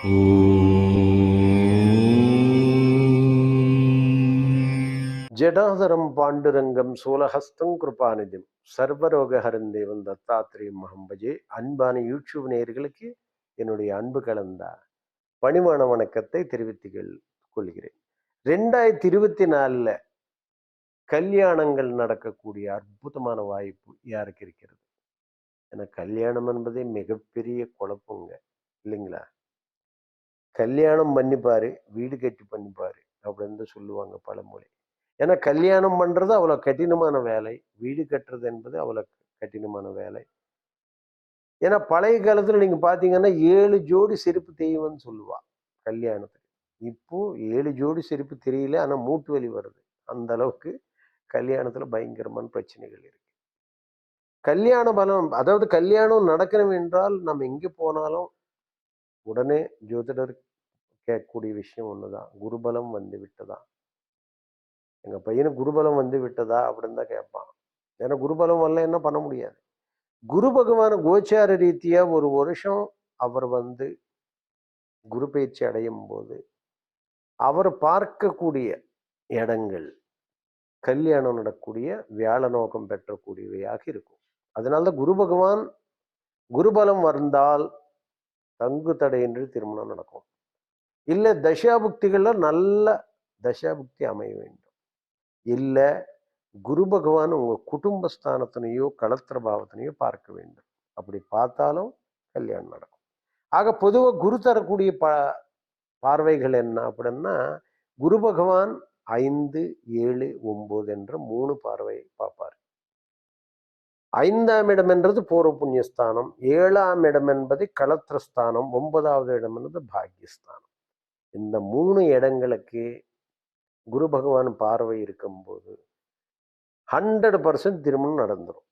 ஜடாதரம் பாண்டுரங்கம் சூலஹஸ்தம் கிருபாநிதிம். சர்வரோகஹரன் தேவன் தத்தாத்திரேயம் மகம்பஜே அன்பான யூடியூப் நேயர்களுக்கு என்னுடைய அன்பு கலந்தா பணிவான வணக்கத்தை தெரிவித்துக் கொள்கிறேன். ரெண்டாயிரத்தி இருபத்தி நாலில் கல்யாணங்கள் நடக்கக்கூடிய அற்புதமான வாய்ப்பு யாருக்கு இருக்கிறது? ஏன்னா கல்யாணம் என்பதே மிகப்பெரிய குழப்பங்க. இல்லைங்களா? கல்யாணம் பண்ணிப்பார் வீடு கட்டி பண்ணிப்பார் அப்படின்னு தான் சொல்லுவாங்க பழமொழி. ஏன்னா கல்யாணம் பண்றது அவ்வளோ கடினமான வேலை வீடு கட்டுறது என்பது அவ்வளோ கடினமான வேலை. ஏன்னா பழைய காலத்துல நீங்க பார்த்தீங்கன்னா ஏழு ஜோடி செருப்பு தெய்வம்னு சொல்லுவா கல்யாணத்துக்கு. இப்போ ஏழு ஜோடி செருப்பு தெரியல ஆனா மூட்டு வலி வருது. அந்த அளவுக்கு கல்யாணத்துல பயங்கரமான பிரச்சனைகள் இருக்கு. கல்யாண பலம் அதாவது கல்யாணம் நடக்கணும் என்றால் நம்ம எங்க போனாலும் உடனே ஜோதிடர் கேட்கக்கூடிய விஷயம் ஒண்ணுதான். குருபலம் வந்து விட்டதா? எங்க பையனுக்கு குருபலம் வந்து விட்டதா? அப்படின்னு தான் கேட்பான். ஏன்னா குருபலம் வரல என்ன பண்ண முடியாது? குரு பகவான் கோச்சார ரீதியா ஒரு வருஷம் அவர் வந்து குரு பயிற்சி அடையும் போது அவர் பார்க்கக்கூடிய இடங்கள் கல்யாணம் நடக்கக்கூடிய வியாழ நோக்கம் பெற்றக்கூடியவையாக இருக்கும். அதனால குரு பகவான் குருபலம் வந்தால் தங்கு தடையின்றி திருமணம் நடக்கும். இல்லை தசாபுக்திகளில் நல்ல தசாபுக்தி அமைய வேண்டும். இல்லை குரு பகவான் உங்கள் குடும்பஸ்தானத்தினையோ களத்திர பாவத்தினையோ பார்க்க வேண்டும். அப்படி பார்த்தாலும் கல்யாணம் நடக்கும். ஆக பொதுவாக குரு தரக்கூடிய ப பார்வைகள் என்ன அப்படின்னா குரு பகவான் ஐந்து ஏழு ஒம்பது என்ற மூணு பார்வை பார்ப்பார். ஐந்தாம் இடம் என்றது பூர்வ புண்ணியஸ்தானம். ஏழாம் இடம் என்பது களத்திரஸ்தானம். ஒன்பதாவது இடம் என்பது பாக்யஸ்தானம். இந்த மூணு இடங்களுக்கு குரு பகவான் பார்வை இருக்கும்போது ஹண்ட்ரட் பர்சன்ட் திருமணம் நடந்துடும்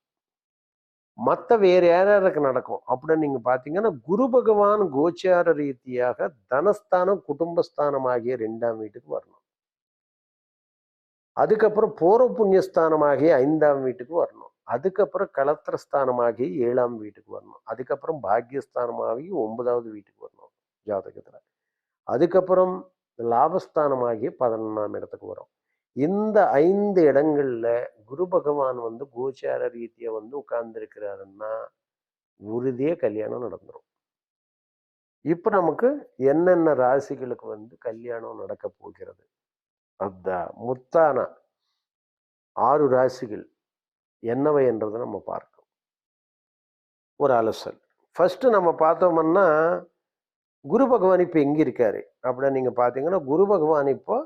மற்ற வேற யாருக்கு நடக்கும்? அப்படின்னு நீங்க பார்த்தீங்கன்னா குரு பகவான் கோச்சார ரீதியாக தனஸ்தானம் குடும்பஸ்தானம் ஆகிய ரெண்டாம் வீட்டுக்கு வரணும். அதுக்கப்புறம் பூர்வ புண்ணியஸ்தானமாகிய ஐந்தாம் வீட்டுக்கு வரணும். அதுக்கப்புறம் கலத்திரஸ்தானமாகி ஏழாம் வீட்டுக்கு வரணும். அதுக்கப்புறம் பாக்கியஸ்தானமாகி ஒன்பதாவது வீட்டுக்கு வரணும் ஜாதகத்தில். அதுக்கப்புறம் லாபஸ்தானமாகி பதினொன்றாம் இடத்துக்கு வரும். இந்த ஐந்து இடங்கள்ல குரு பகவான் வந்து கோச்சார ரீதியை வந்து உட்கார்ந்துருக்கிறாருன்னா உறுதியே கல்யாணம் நடந்துடும் இப்போ நமக்கு என்னென்ன ராசிகளுக்கு வந்து கல்யாணம் நடக்க போகிறது? அதான் முத்தான ஆறு ராசிகள். என்னவை என்றதை நம்ம பார்க்கணும். ஒரு அலசல் ஃபஸ்ட்டு நம்ம பார்த்தோம்னா குரு பகவான் இப்போ எங்கே இருக்கார்? அப்படின்னு நீங்கள் பார்த்தீங்கன்னா குரு பகவான் இப்போ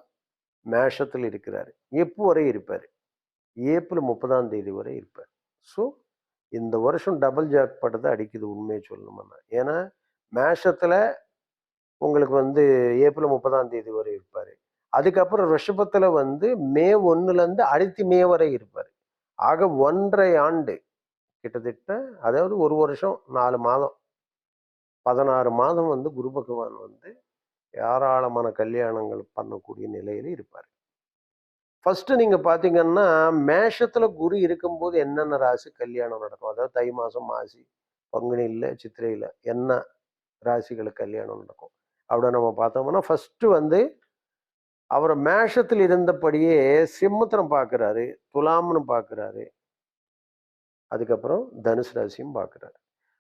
மேஷத்தில் இருக்கிறார். எப்போ வரை இருப்பார்? ஏப்ரல் முப்பதாம் தேதி வரை இருப்பார். ஸோ இந்த வருஷம் டபுள் ஜாக் பட்டதை அடிக்குது உண்மையை சொல்லணும்னா. ஏன்னா மேஷத்தில் உங்களுக்கு வந்து ஏப்ரல் முப்பதாம் தேதி வரை இருப்பார். அதுக்கப்புறம் ரிஷபத்தில் வந்து மே ஒன்றுலேருந்து அடுத்து மே வரை இருப்பார். ஆக ஒன்றரை ஆண்டு கிட்டத்தட்ட அதாவது ஒரு வருஷம் நாலு மாதம். பதினாறு மாதம் வந்து குரு பகவான் வந்து ஏராளமான கல்யாணங்கள் பண்ணக்கூடிய நிலையில் இருப்பார். ஃபஸ்ட்டு நீங்கள் பார்த்தீங்கன்னா மேஷத்தில் குரு இருக்கும்போது என்னென்ன ராசி கல்யாணம் நடக்கும்? அதாவது தை மாதம் மாசி பங்குனியில் சித்திரையில் என்ன ராசிகளுக்கு கல்யாணம் நடக்கும்? அப்படி நம்ம பார்த்தோம்னா ஃபஸ்ட்டு வந்து அவர் மேஷத்தில் இருந்தபடியே சிம்மத்திரம் பார்க்குறாரு துலாம்னு பார்க்குறாரு. அதுக்கப்புறம் தனுசு ராசியும் பார்க்குறாரு.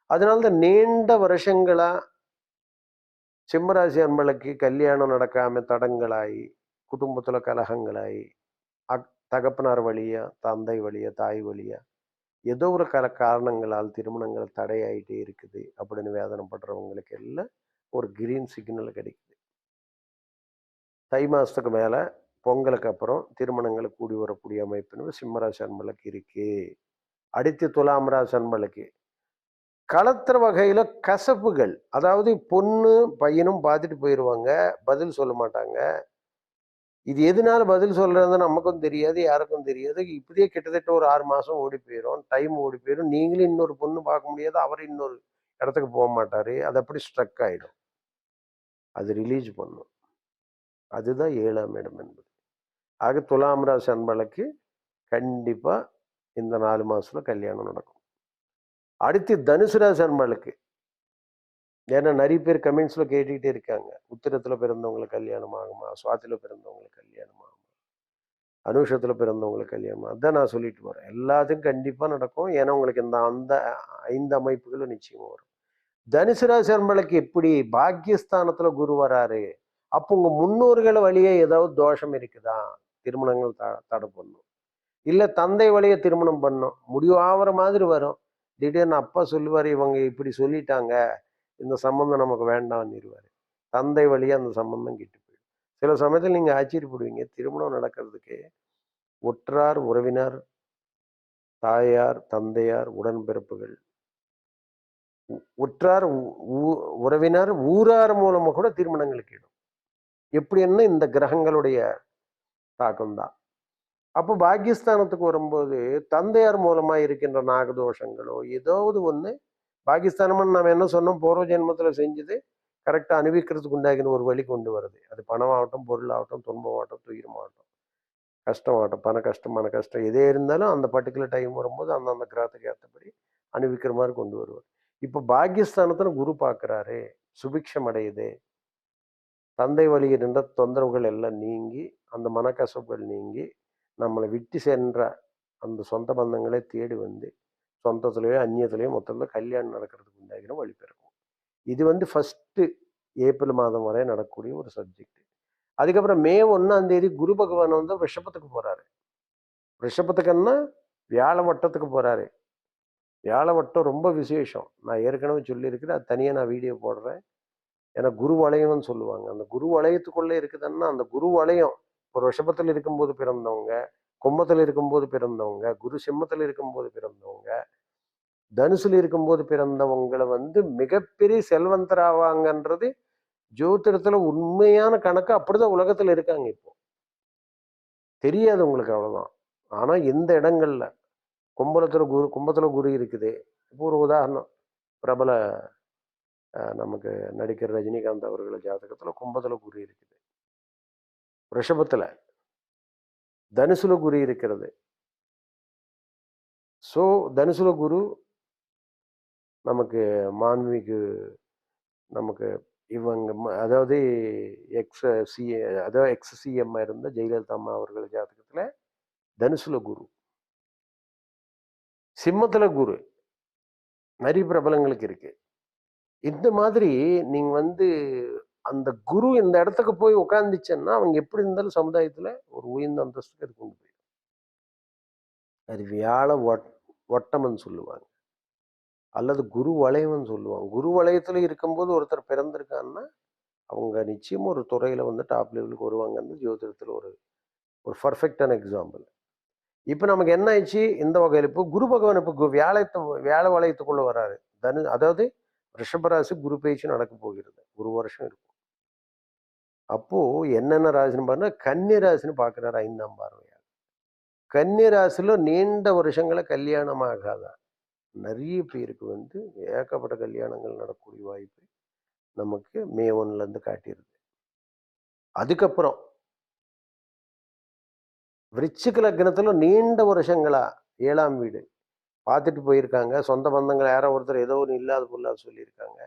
அதனால தான் நீண்ட வருஷங்களாக சிம்மராசி அன்பளுக்கு கல்யாணம் நடக்காமல் தடங்களாகி குடும்பத்தில் கலகங்களாகி அக் தகப்பனார் வழியா தந்தை வழியா தாய் வழியா ஏதோ ஒரு கல காரணங்களால் திருமணங்கள் தடையாயிட்டே இருக்குது அப்படின்னு வேதனைப்படுறவங்களுக்கு எல்லாம் ஒரு கிரீன் சிக்னல் கிடைக்குது. தை மாதத்துக்கு மேலே பொங்கலுக்கு அப்புறம் திருமணங்கள் கூடி வரக்கூடிய அமைப்புன்னு சிம்மராசி அன்பளுக்கு இருக்கு. அடுத்து துலாம் ராசி அன்பளுக்கு களத்துற வகையில் கசப்புகள் அதாவது பொண்ணு பையனும் பார்த்துட்டு போயிடுவாங்க பதில் சொல்ல மாட்டாங்க. இது எதனால பதில் சொல்கிறதுன்னு நமக்கும் தெரியாது யாருக்கும் தெரியாது. இப்படியே கிட்டத்தட்ட ஒரு ஆறு மாதம் ஓடி போயிடும் டைம் ஓடி போயிடும் நீங்களும் இன்னொரு பொண்ணு பார்க்க முடியாது அவர் இன்னொரு இடத்துக்கு போக மாட்டார். அது அப்படி ஸ்ட்ரக் ஆகிடும் அது ரிலீஸ் பண்ணும். அதுதான் ஏழாம் இடம் என்பது. ஆக துலாம் ராசி அன்பளுக்கு கண்டிப்பாக இந்த நாலு மாதத்தில் கல்யாணம் நடக்கும். அடுத்து தனுசு ராசி அன்பளுக்கு ஏன்னா நிறைய பேர் கமெண்ட்ஸில் கேட்டுக்கிட்டே இருக்காங்க. உத்திரத்தில் பிறந்தவங்களுக்கு கல்யாணம் ஆகுமா? சுவாத்தியில் பிறந்தவங்களுக்கு கல்யாணம் ஆகுமா? அனுஷத்தில் பிறந்தவங்களுக்கு கல்யாணம் அதுதான் அதான் நான் சொல்லிட்டு போகிறேன் எல்லாத்துக்கும் கண்டிப்பாக நடக்கும். ஏன்னா உங்களுக்கு இந்த அந்த ஐந்து அமைப்புகளும் நிச்சயமாக வரும். தனுசு ராசி அன்பளுக்கு எப்படி? பாக்கியஸ்தானத்தில் குரு வராரு. அப்போ உங்க முன்னோர்கள் வழியே ஏதாவது தோஷம் இருக்குதா? திருமணங்கள் த தடை பண்ணும். இல்லை தந்தை வழியை திருமணம் பண்ணும். முடிவு ஆகிற மாதிரி வரும். திடீர்னு அப்பா சொல்லுவார் இவங்க இப்படி சொல்லிட்டாங்க. இந்த சம்பந்தம் நமக்கு வேண்டாம்னுருவார் தந்தை வழியாக அந்த சம்பந்தம் கிட்டு போயிடும். சில சமயத்தில் நீங்கள் ஆச்சரியப்படுவீங்க. திருமணம் நடக்கிறதுக்கு ஒற்றார் உறவினர் தாயார் தந்தையார் உடன்பிறப்புகள். ஒற்றார் உ- ஊ- உறவினர் ஊரார் மூலமாக கூட திருமணங்களுக்கு இடும். எப்படின்னா இந்த கிரகங்களுடைய தாக்கம் தான் அப்போ பாகிஸ்தானத்துக்கு வரும்போது தந்தையார் மூலமா இருக்கின்ற நாகதோஷங்களோ ஏதாவது ஒண்ணு பாகிஸ்தானம்னு நம்ம என்ன சொன்னோம்? பூர்வ ஜென்மத்துல செஞ்சது கரெக்டாக அனுபவிக்கிறதுக்கு உண்டாகின ஒரு வழி கொண்டு வருது. அது பணமாகட்டும் பொருளாகட்டும் துன்பமாகட்டும் துயரமாகட்டும் கஷ்டமாகட்டும் பண கஷ்டம் மன கஷ்டம் எதே இருந்தாலும் அந்த பர்டிகுலர் டைம் வரும்போது அந்தந்த கிரகத்துக்கு ஏற்றபடி அனுபவிக்கிற மாதிரி கொண்டு வருவார். இப்போ பாகிஸ்தானத்தில் குரு பார்க்குறாரு சுபிக்ஷம் அடையுது. தந்தை வழியில் இருந்த தொந்தரவுகள் எல்லாம் நீங்கி அந்த மனக்கசப்புகள் நீங்கி நம்மளை விட்டு சென்ற அந்த சொந்த பந்தங்களை தேடி வந்து சொந்தத்திலேயோ அந்நியத்துலேயோ மொத்தத்தில் கல்யாணம் நடக்கிறதுக்கு உண்டாகிற வழி இது வந்து ஃபஸ்ட்டு ஏப்ரல் மாதம் வரை நடக்கக்கூடிய ஒரு சப்ஜெக்ட் அதுக்கப்புறம் மே ஒன்றாம் தேதி குரு பகவான் வந்து ரிஷபத்துக்கு போகிறாரு ரிஷபத்துக்குன்னா வியாழ வட்டத்துக்கு போகிறாரு வியாழ வட்டம் ரொம்ப விசேஷம். நான் ஏற்கனவே சொல்லியிருக்கிறேன். அது தனியாக நான் வீடியோ போடுறேன். ஏன்னா குரு வளையம்னு சொல்லுவாங்க. அந்த குரு வளையத்துக்குள்ளே இருக்குதுன்னா அந்த குரு வளையம் ஒரு ரிஷபத்தில் இருக்கும்போது பிறந்தவங்க கும்பத்தில் இருக்கும்போது பிறந்தவங்க குரு சிம்மத்தில் இருக்கும்போது பிறந்தவங்க தனுசுல இருக்கும்போது பிறந்தவங்களை வந்து மிகப்பெரிய செல்வந்தராவாங்கன்றது ஜோதிடத்துல உண்மையான கணக்கு அப்படிதான் உலகத்துல இருக்காங்க இப்போ. தெரியாது உங்களுக்கு அவ்வளவுதான். ஆனா இந்த இடங்கள்ல கும்பலத்துல குரு கும்பத்துல குரு இருக்குது. இப்போ ஒரு உதாரணம் பிரபல நமக்கு நடிகர் ரஜினிகாந்த் அவர்கள் ஜாதகத்தில் கும்பத்தில் குரு இருக்குது. ரிஷபத்தில் தனுசுல குரு இருக்கிறது. ஸோ தனுசுல குரு நமக்கு மாண்புமிகு நமக்கு இவங்க ம- அதாவது எக்ஸ் சி அதாவது எக்ஸ் சிஎம் இருந்த ஜெயலலிதா அம்மா அவர்கள் ஜாதகத்தில் தனுசுல குரு. சிம்மத்தில் குரு. நிறைய பிரபலங்களுக்கு இருக்குது இந்த மாதிரி நீங்கள் வந்து அந்த குரு இந்த இடத்துக்கு போய் உட்காந்துச்சேன்னா அவங்க எப்படி இருந்தாலும் சமுதாயத்தில் ஒரு உயர்ந்த அந்தஸ்துக்கு அது கொண்டு போயிடும். அது வியாழ ஒட் ஒட்டமன் சொல்லுவாங்க. அல்லது குரு வளையம்னு சொல்லுவாங்க. குரு வளையத்தில் இருக்கும்போது ஒருத்தர் பிறந்திருக்காங்கன்னா அவங்க நிச்சயம் ஒரு துறையில் வந்து டாப் லெவலுக்கு வருவாங்கன்னு ஜோதிடத்தில் ஒரு ஒரு பர்ஃபெக்டான எக்ஸாம்பிள் இப்போ நமக்கு என்ன ஆயிடுச்சு? இந்த வகையில் இப்போ குரு பகவான் இப்போ கு- வியாழத்தை வியாழ வளையத்துக்குள்ளே வராரு. தனு அதாவது ரிஷபராசி குரு பயிற்சி நடக்க போகிறது. ஒரு வருஷம் இருக்கும். அப்போ என்னென்ன ராசின்னு பாருன்னா கன்னி ராசின்னு பார்க்குறாரு ஐந்தாம் பார்வையா கன்னி ராசியில் நீண்ட வருஷங்களை கல்யாணம் ஆகாதான் நிறைய பேருக்கு வந்து ஏகப்பட்ட கல்யாணங்கள் நடக்கக்கூடிய வாய்ப்பு நமக்கு மே ஒன்லேருந்து இருந்து அதுக்கப்புறம் விருச்சிக லக்னத்தில் நீண்ட வருஷங்களா? ஏழாம் வீடு. பார்த்துட்டு போயிருக்காங்க. சொந்த பந்தங்கள் யாரோ ஒருத்தர் ஏதோ ஒன்று இல்லாத பொருளாக சொல்லியிருக்காங்க.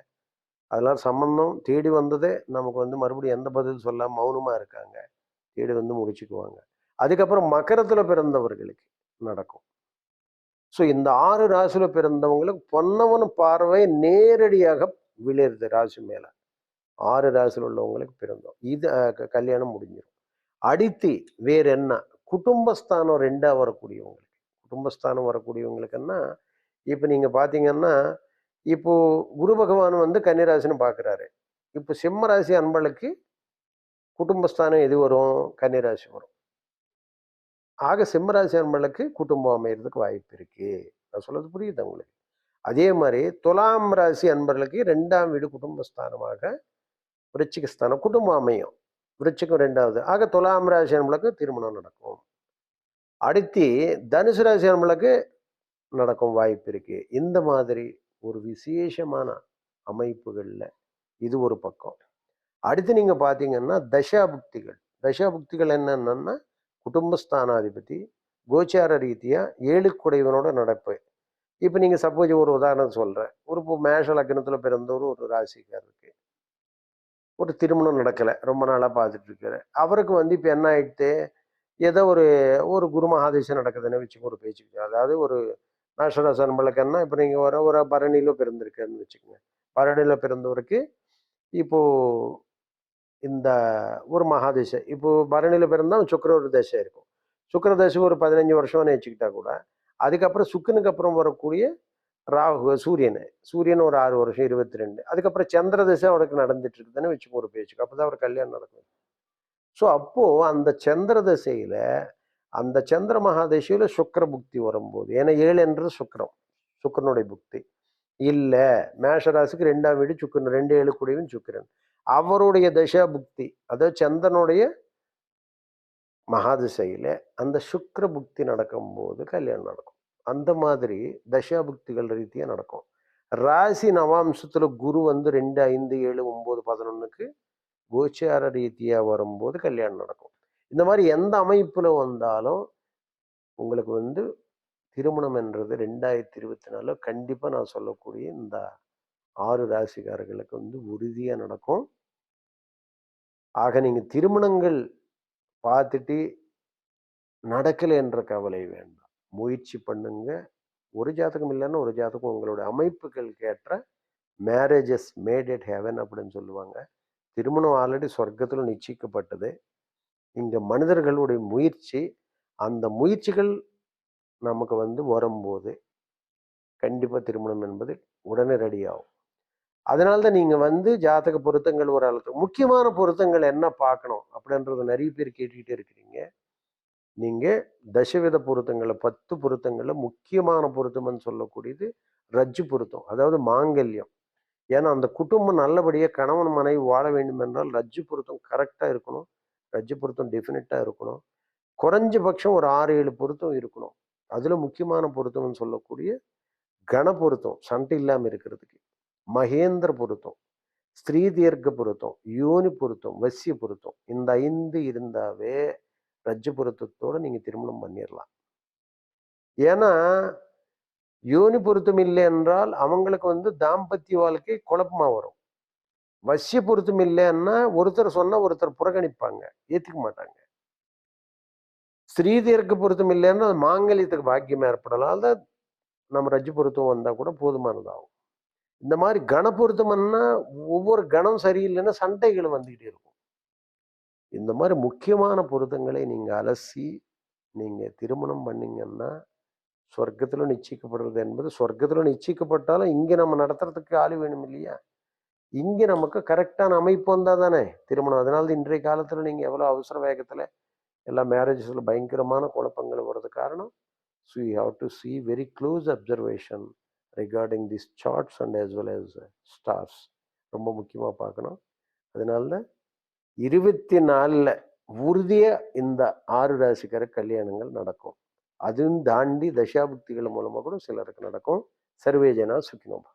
அதெல்லாம் சம்பந்தம் தேடி வந்ததே நமக்கு வந்து மறுபடியும் எந்த பதில் சொல்ல மௌனமா இருக்காங்க. தேடி வந்து முடிச்சுக்குவாங்க. அதுக்கப்புறம் மக்கரத்தில் பிறந்தவர்களுக்கு நடக்கும். ஸோ இந்த ஆறு ராசியில் பிறந்தவங்களுக்கு பொன்னவன் பார்வை நேரடியாக விழுது ராசி மேலே. ஆறு ராசியில் உள்ளவங்களுக்கு பிறந்தோம். இது க- கல்யாணம் முடிஞ்சிடும் அடுத்து வேற என்ன குடும்பஸ்தானம் ரெண்டாக வரக்கூடியவங்களுக்கு. குடும்பஸ்தானம் வரக்கூடியவங்களுக்குன்னா இப்போ நீங்கள் பார்த்தீங்கன்னா இப்போ குரு பகவான் வந்து கன்னிராசின்னு பார்க்குறாரு இப்போ சிம்மராசி அன்பளுக்கு குடும்பஸ்தானம் எது வரும்? கன்னிராசி வரும். ஆக சிம்மராசி அன்பளுக்கு குடும்பம் அமைகிறதுக்கு வாய்ப்பு இருக்குது நான் சொல்கிறது புரியுது உங்களுக்கு? அதே மாதிரி துலாம் ராசி அன்பர்களுக்கு ரெண்டாம் வீடு குடும்பஸ்தானமாக விருச்சிகஸ்தானம் குடும்பம் அமையும். விருச்சிகம் ரெண்டாவது ஆக துலாம் ராசி அன்பளுக்கு திருமணம் நடக்கும். அடுத்து தனுசு ராசி நம்மளுக்கு நடக்கும் வாய்ப்பு இருக்கு. இந்த மாதிரி ஒரு விசேஷமான அமைப்புகளில் இது ஒரு பக்கம். அடுத்து நீங்க பாத்தீங்கன்னா தசாபுக்திகள். தசாபுக்திகள் என்னென்னா குடும்பஸ்தானாதிபதி கோச்சார ரீதியா ஏழு குடைவனோட நடப்பு. இப்போ நீங்கள் சப்போஸ் ஒரு உதாரணம் சொல்கிறேன் ஒரு இப்போ மேஷ லக்னத்தில் பிறந்தவர் ஒரு ராசிக்காரருக்கு. ஒரு திருமணம் நடக்கலை. ரொம்ப நாளாக பார்த்துட்டு இருக்காரு அவருக்கு வந்து இப்போ என்ன ஆயிடுத்து? ஏதோ ஒரு ஒரு குரு மகாதேசம் நடக்குதுன்னு வச்சுக்கோங்க ஒரு பேச்சுக்கு அதாவது ஒரு மேஷராசி பழக்கம்னா இப்போ நீங்கள் வர ஒரு பரணியில் பிறந்திருக்கேன்னு வச்சுக்கோங்க. பரணியில் பிறந்தவருக்கு இப்போது இந்த ஒரு மகாதேசம் இப்போ பரணியில் பிறந்தால் சுக்கர ஒரு தசை இருக்கும். சுக்கர தசை ஒரு பதினஞ்சு வருஷம்னு வச்சுக்கிட்டா கூட அதுக்கப்புறம் சுக்கனுக்கு அப்புறம் வரக்கூடிய ராகு சூரியன் சூரியன் ஒரு ஆறு வருஷம் இருபத்தி ரெண்டு. அதுக்கப்புறம் சந்திர தசை அவருக்கு நடந்துட்டு இருக்குதுன்னு வச்சுக்கோ ஒரு பேச்சுக்கு. அப்போதான் அவர் கல்யாணம் நடக்கும். ஸோ அப்போது அந்த சந்திர தசையில் அந்த சந்திர மகாதசையில சுக்கர புக்தி வரும்போது ஏன்னா ஏழு என்றது சுக்கரம் சுக்கரனுடைய புக்தி. இல்லை மேஷராசிக்கு ரெண்டாம் வீடு சுக்கரன் ரெண்டு ஏழு கூடியவன் சுக்கிரன். அவருடைய தசா புக்தி அதாவது சந்திரனுடைய மகாதிசையில் அந்த சுக்கர புக்தி நடக்கும்போது கல்யாணம் நடக்கும். அந்த மாதிரி தசா புக்திகள் ரீதியாக நடக்கும். ராசி நவாம்சத்தில் குரு வந்து ரெண்டு ஐந்து ஏழு ஒம்பது பதினொன்றுக்கு கோச்சார ரீதியாக வரும்போது கல்யாணம் நடக்கும். இந்த மாதிரி எந்த அமைப்பில் வந்தாலும் உங்களுக்கு வந்து திருமணம் என்றது ரெண்டாயிரத்தி இருபத்தி நாலுல கண்டிப்பாக நான் சொல்லக்கூடிய இந்த ஆறு ராசிக்காரர்களுக்கு வந்து உறுதியாக நடக்கும். ஆக நீங்கள் திருமணங்கள் பார்த்துட்டு நடக்கலை என்ற கவலை வேண்டாம். முயற்சி பண்ணுங்க. ஒரு ஜாதகம் இல்லைன்னா ஒரு ஜாதகம் உங்களோட அமைப்புகளுக்கு ஏற்ற மேரேஜஸ் மேட் இட் ஹெவன் அப்படின்னு சொல்லுவாங்க. திருமணம் ஆல்ரெடி சொர்க்கத்தில் நிச்சயிக்கப்பட்டது. இங்கே மனிதர்களுடைய முயற்சி அந்த முயற்சிகள் நமக்கு வந்து வரும்போது கண்டிப்பாக திருமணம் என்பது உடனே ரெடி ஆகும். அதனால தான் நீங்கள் வந்து ஜாதக பொருத்தங்கள் ஒரு அளவுக்கு முக்கியமான பொருத்தங்கள் என்ன பார்க்கணும் அப்படின்றது நிறைய பேர் கேட்டுக்கிட்டே இருக்கிறீங்க. நீங்கள் தசவித பொருத்தங்களை பத்து பொருத்தங்களில் முக்கியமான பொருத்தம்னு சொல்லக்கூடியது ரஜ்ஜு பொருத்தம் அதாவது மாங்கல்யம். ஏன்னா அந்த குடும்பம் நல்லபடியாக கணவன் மனைவி வாழ வேண்டும் என்றால் ரஜ்ஜு பொருத்தம் கரெக்டாக இருக்கணும். ரஜ்ஜு பொருத்தம் டெஃபினட்டாக இருக்கணும். குறைஞ்சபட்சம் ஒரு ஆறு ஏழு பொருத்தம் இருக்கணும். அதில் முக்கியமான பொருத்தம்னு சொல்லக்கூடிய கண பொருத்தம் சண்டை இல்லாமல் இருக்கிறதுக்கு. மகேந்திர பொருத்தம் ஸ்திரீ தீர்க்க பொருத்தம் யோனி பொருத்தம் வசிய பொருத்தம். இந்த ஐந்து இருந்தாவே ரஜ்ஜு பொருத்தத்தோட நீங்கள் திருமணம் பண்ணிடலாம் ஏன்னா யோனி பொருத்தம் இல்லை என்றால் அவங்களுக்கு வந்து தாம்பத்திய வாழ்க்கை குழப்பமா வரும். வசிய பொருத்தம் இல்லைன்னா ஒருத்தர் சொன்னா ஒருத்தர் புறக்கணிப்பாங்க ஏத்துக்க மாட்டாங்க. ஸ்ரீதீர்க்க பொருத்தம் இல்லைன்னா அது மாங்கல்யத்துக்கு பாக்கியம் ஏற்படலாம். அதான் நம்ம ரஜ்ஜு பொருத்தம் வந்தா கூட போதுமானதாகும். இந்த மாதிரி கண பொருத்தம்னா ஒவ்வொரு கணம் சரியில்லைன்னா சண்டைகள் வந்துக்கிட்டே இருக்கும். இந்த மாதிரி முக்கியமான பொருத்தங்களை நீங்க அலசி நீங்க திருமணம் பண்ணீங்கன்னா சொர்க்கத்தில் நிச்சயிக்கப்படுறது என்பது சொர்க்கத்தில் நிச்சயிக்கப்பட்டாலும் இங்கே நம்ம நடத்துறதுக்கு ஆள் வேணும் இல்லையா? இங்கே நமக்கு கரெக்டான அமைப்பு வந்தால் தானே திருமணம். அதனால இன்றைய காலத்தில் நீங்கள் எவ்வளோ அவசர வேகத்தில் எல்லா மேரேஜஸில் பயங்கரமான குழப்பங்கள் வர்றது காரணம் so you have to see very close observation regarding this charts and as well as stars ரொம்ப முக்கியமாக பார்க்கணும். அதனால இருபத்தி நாலில் உறுதியாக இந்த ஆறு ராசிக்கார கல்யாணங்கள் நடக்கும். அதுவும் தாண்டி தசாபுக்திகள் மூலமாக கூட சிலருக்கு நடக்கும். சர்வேஜனா சுக்கினோபா.